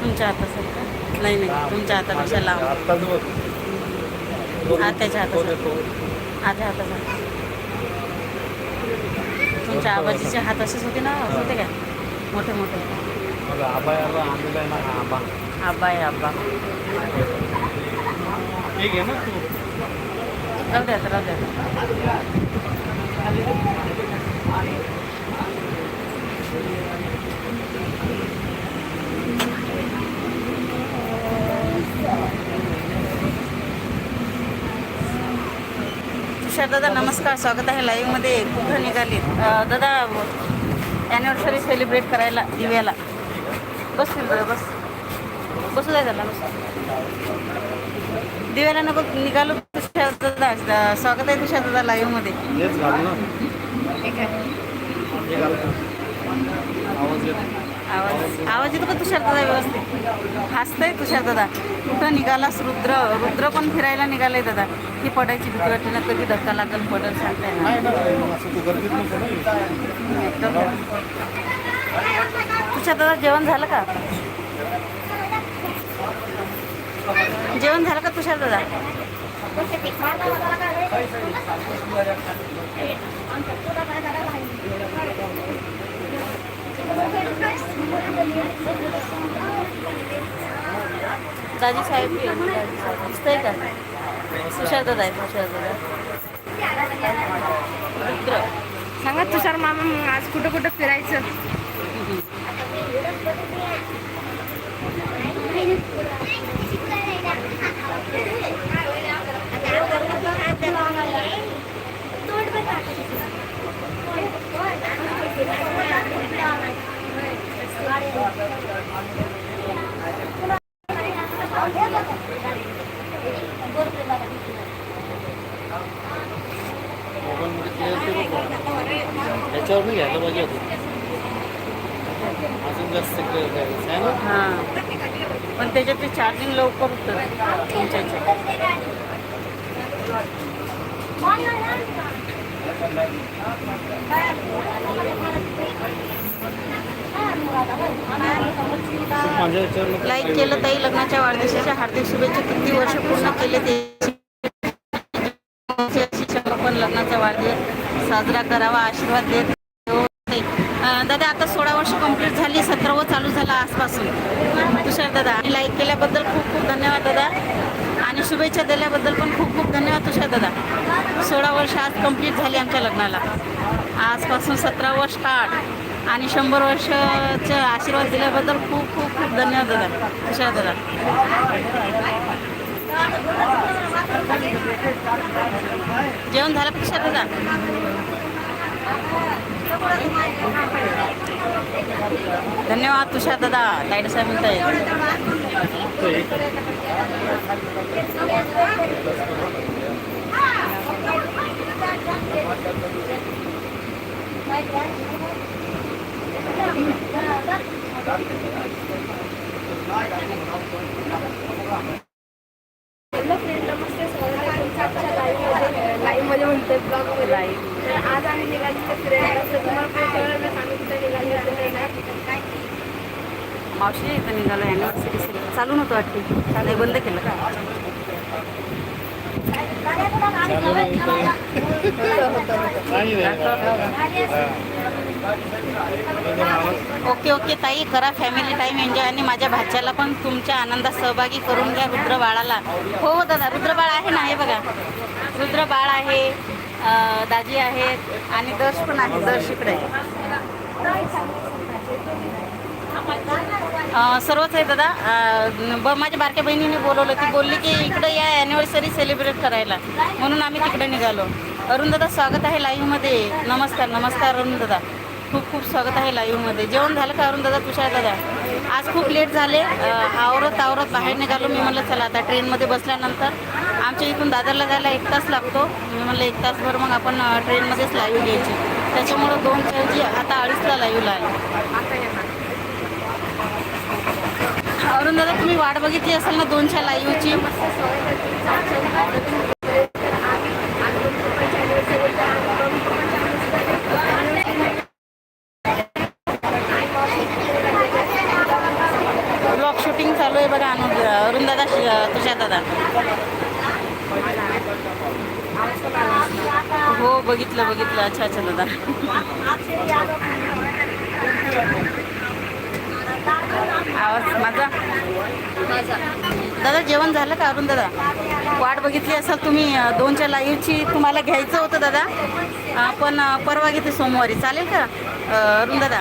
तुमच्या हातासारखं नाही नाही. तुमच्या हातापेक्षा लांब. आत्याच्या हातासारखं. आत्या हातासारखं तुमच्या आबाजीचे हात असेच होते ना? होते काय मोठे मोठे. आबा आहे आबा. राहू द्या राहू द्या तुषार दादा नमस्कार. स्वागत आहे लाईव्हमध्ये कुठं निघालीत. अं, दादा ॲनिव्हर्सरी सेलिब्रेट करायला दिव्याला. बस दादा बस. बसू द्या त्याला बस. दिव्याला नको निघालो तुषार दादा. स्वागत आहे तुषार दादा लाईव्हमध्ये ठीक आहे. आवाज. आवाज येतो का तुषार दादा व्यवस्थित? हसतंय तुषार दादा. कुठं निघालास? रुद्र रुद्र पण फिरायला निघालाय दादा. ही पडायची भीती वाटते ना कधी धक्का लागल पडल सांगताय ना. नाही ना असं तू गर्दीत नको ना एकदम तुषार दादा जेवण झालं का? जेवण झालं का तुषार दादा? दाजी साहेब. दिसतंय का? तुषार दादा आहे तुषार दादा रुद्र. सांगा तुषार मामा मग आज कुठं कुठं फिरायचं? मोबाईलमध्ये क्लिअर करू का याच्यावर नाही घ्यायला पाहिजे होतं. अजून जास्त हां पण त्याच्यात ते चार्जिंग लवकर होतं. तुमच्या ह्याच्यात माझ्या याच्यावर नको लाईक केलं ताई लग्नाच्या वाढदिवसाच्या हार्दिक शुभेच्छा. किती वर्ष पूर्ण केले ते? पण लग्नाचा वाढदिवस साजरा करावा आशीर्वाद देत दादा आता सोळा वर्ष कंप्लीट झाली सतरावं चालू झाला आजपासून. तुषार दादा आणि लाईक केल्याबद्दल खूप खूप धन्यवाद दादा. आणि शुभेच्छा दिल्याबद्दल पण खूप खूप धन्यवाद तुषार दादा. सोळा वर्ष आज कंप्लीट झाली आमच्या लग्नाला. आजपासून सतरा वर्ष काढ आणि शंभर वर्षाचा आशीर्वाद दिल्याबद्दल खूप खूप खूप धन्यवाद दादा. तुषार दादा. जेवण झालं का दादा? धन्यवाद तुषार दादा. लाइट साहेब म्हणताय लाईव्हमध्ये म्हणतात ब्लॉगमध्ये आज आम्ही निघाली तर फिरायला. तर तुम्हाला पण कळलं ना आम्ही कुठे निघाली होते नाही. मावशी इथं निघालो अॅनिव्हर्सरी चालू नव्हतं वाटते. नाही बंद केलं. का. ओके ओके ताई. करा फॅमिली टाईम एन्जॉय आणि माझ्या भाच्याला पण तुमच्या आनंदात सहभागी करून घ्या रुद्र बाळाला हो हो दादा रुद्र बाळ आहे ना हे बघा. रुद्र बाळ आहे दाजी आहेत आणि दर्श पण आहे दर्श इकडे सर्वच आहे दादा. ब माझ्या बारक्या बहिणीने बोलवलं. ती बोलली की इकडं या ॲनिव्हर्सरी सेलिब्रेट करायला. म्हणून आम्ही तिकडे निघालो. अरुण दादा स्वागत आहे लाईव्हमध्ये नमस्कार नमस्कार अरुण दादा. खूप खूप स्वागत आहे लाईव्हमध्ये जेवण झालं का अरुण दादा तुषार दादा? आज खूप लेट झाले. आवरत आवरत बाहेर निघालो. मी म्हणलं चला आता ट्रेनमध्ये बसल्यानंतर आमच्या इथून दादरला जायला एक तास लागतो. मी म्हणलं एक तासभर मग आपण ट्रेनमध्येच लाईव्ह घ्यायची. त्याच्यामुळं दोन ऐवजी आता अडीचला लाईव्हला आलो. अरुण दादा तुम्ही वाट बघितली असाल ना दोनच्या लाईव्हची ब्लॉग शूटिंग चालू आहे बघा अनु अरुण दादा तुझ्या दादा. हो बघितलं बघितलं. अच्छा अच्छा दादा. आवाज माझा? दादा जेवण झालं का अरुण दादा? वाट बघितली असाल तुम्ही दोनच्या लाईव्हची तुम्हाला घ्यायचं होतं दादा. पण परवा घेते सोमवारी. चालेल का? अरुण दादा?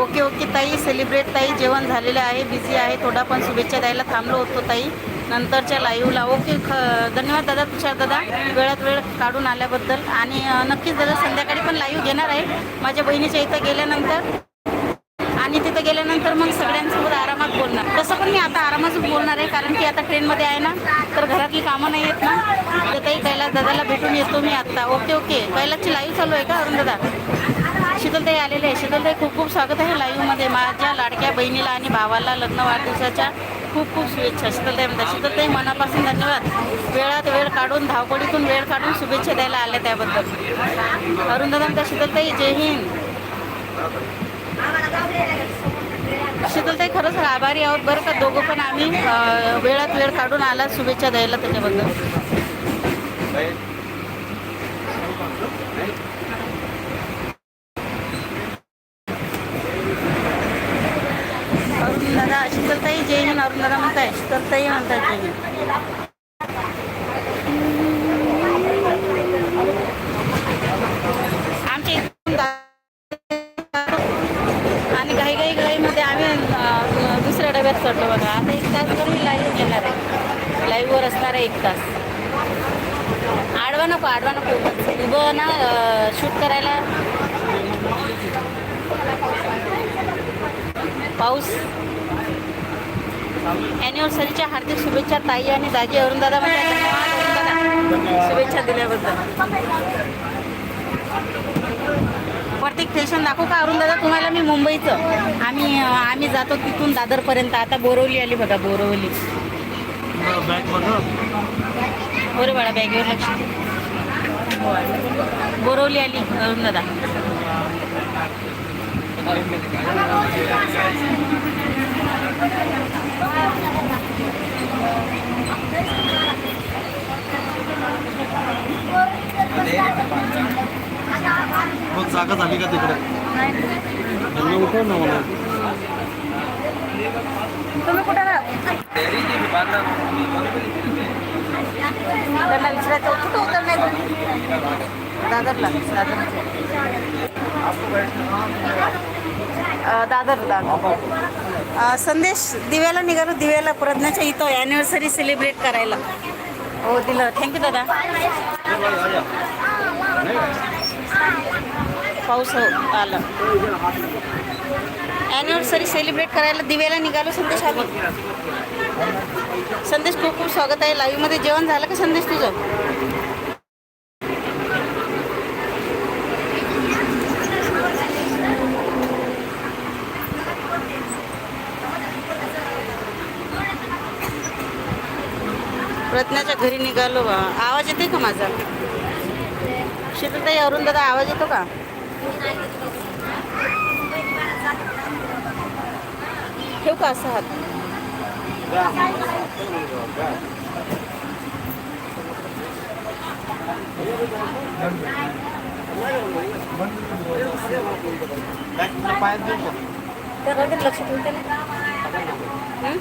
ओके ओके ताई सेलिब्रेट ताई. जेवण झालेलं आहे बिझी आहे. थोडा पण शुभेच्छा द्यायला थांबलो होतो ताई. नंतरच्या लाईव्हला ओके ख धन्यवाद दादा तुषार दादा. वेळात वेळ काढून आल्याबद्दल. आणि नक्कीच दादा संध्याकाळी पण लाईव्ह घेणार आहे. माझ्या बहिणीच्या इथं गेल्यानंतर. तिथं गेल्यानंतर मग सगळ्यांसोबत आरामात बोलणार. तसं पण मी आता आरामात बोलणार आहे कारण की आता ट्रेनमध्ये आहे ना तर घरातली कामं नाही येत ना. तर काही कैलास दादाला भेटून येतो मी आत्ता. Okay okay. कैलासची लाईव्ह चालू आहे का अरुण दादा शीतलताई आलेले आहे. शीतलताई खूप खूप स्वागत आहे लाईव्हमध्ये माझ्या लाडक्या बहिणीला आणि भावाला लग्न वाढदिवसाच्या खूप खूप शुभेच्छा. शीतलताई म्हणतात शीतलताई मनापासून धन्यवाद. वेळात वेळ काढून धावपडीतून वेळ काढून शुभेच्छा द्यायला आल्या त्याबद्दल. अरुण दादा म्हणतात शीतलताई जय हिंद. शीतलताई खरंच आभारी आहोत. बरं का दोघं पण आम्ही वेळात वेळ काढून आला. शुभेच्छा द्यायला त्याच्याबद्दल. अरुण दादा शीतलताई जय हिंद अरुण दादा म्हणताय. शीतलताई म्हणताय जय हिंद. चढलो बघा. आता एक तास मी लाईव्ह घेणार आहे. लाईव्हवर असणार आहे एक तास. आडवा नको आडवा नको. उभं ना शूट करायला. पाऊस. ॲनिव्हर्सरीच्या हार्दिक शुभेच्छा ताई आणि दाजी अरुण दादा म्हणजे शुभेच्छा दिल्याबद्दल. प्रत्येक स्टेशन दाखवू का अरुण दादा तुम्हाला मी मुंबईचं. आम्ही आम्ही जातो तिथून दादरपर्यंत. आता बोरवली आली बघा बोरवली. बरं बाळा बॅगेवर लक्ष बोरवली आली अरुण दादा मग जागा झाली का तिकडे? त्यांनी उठव ना मला. त्यांना विचारायचं कुठं उतरणार दादरला दादर दादर संदेश दिव्याला निघालो दिव्याला प्रज्ञाच्या इथं ॲनिव्हर्सरी सेलिब्रेट करायला. हो दिलं. थँक्यू दादा. पाऊस हो आला. ॲनिव्हर्सरी सेलिब्रेट करायला दिव्याला निघालो संदेश आम्ही संदेश खूप खूप स्वागत आहे. लाईव्हमध्ये जेवण झालं का संदेश तुझं? रत्नाच्या घरी निघालो बा. आवाज येते का माझा? शीतलताई अरुण दादा आवाज येतो का? ठेवू का असा हात पायात देऊ का? तर रगत लक्ष ठेवते ना हं?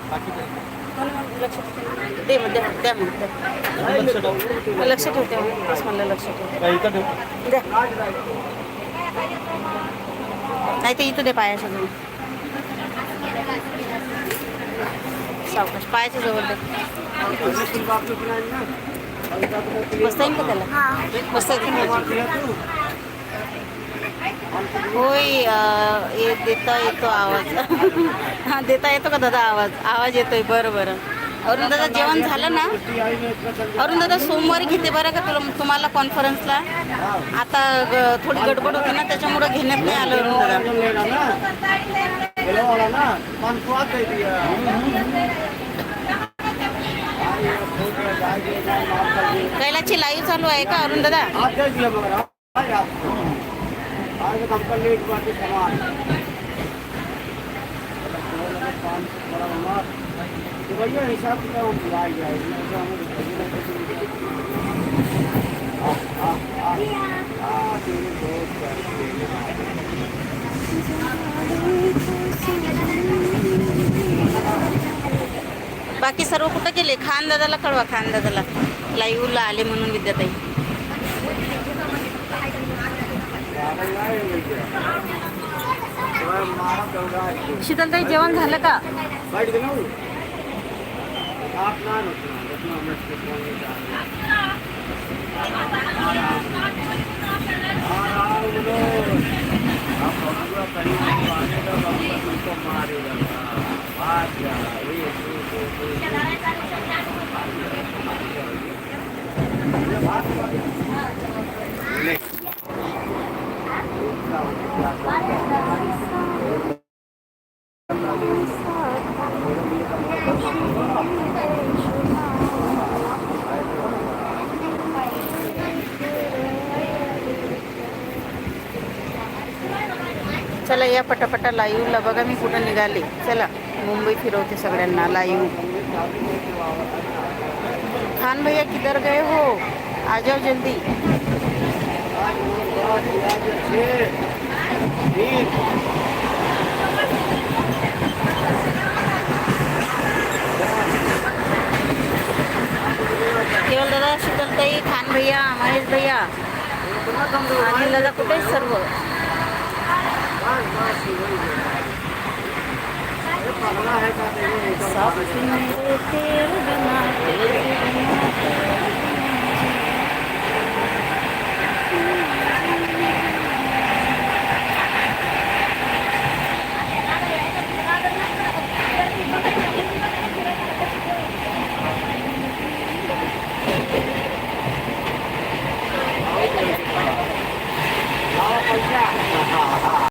हो ना, लक्ष ठेवते. दे मग द्या द्या मग द्या. लक्ष ठेव. मग लक्ष ठेवते मग तेच म्हणलं लक्ष ठेवते का इथं ठेव द्या नाही तर इथं दे पायाच्या जवळ. सावकाश पायाच्या जवळ दे. बसता येईल का त्याला? बसता येईल? होय देता येतो आवाज. हां देता येतो का दादा आवाज? आवाज येतोय बरं बरं. अरुण दादा जेवण झालं ना? अरुण दादा सोमवारी घेते बरं का तुला तुम्हाला कॉन्फरन्सला आता थोडी गडबड होती ना त्याच्यामुळं घेण्यात नाही आलं. अरुण दादा कैलाची लाईव्ह चालू आहे का अरुण दादा तो बाकी सर्व कुठं गेले? खान दादाला कळवा खान दादाला लाईव्हला आले म्हणून विद्याताई. शीतलताई जेवण झालं का? आप ना रखना रखना मैं इसको फोन नहीं डालूंगा। आ रहा हूँ बोलो। आप बबुआ कहीं नहीं आने का बबुआ तुमको मारेगा आ जा ये, ये, ये, ये। ले। चला या पटापटा लाईव्हला बघा मी कुठं निघाले. चला मुंबई फिरवते सगळ्यांना लाईव्ह खान भैया किधर गए हो? आ जाओ जल्दी. केवल दादा शीतलताई खान भैया महेश भैया. आणि दादा कुठे सर्व? सब मेरे तेरे बिना तेरे बिना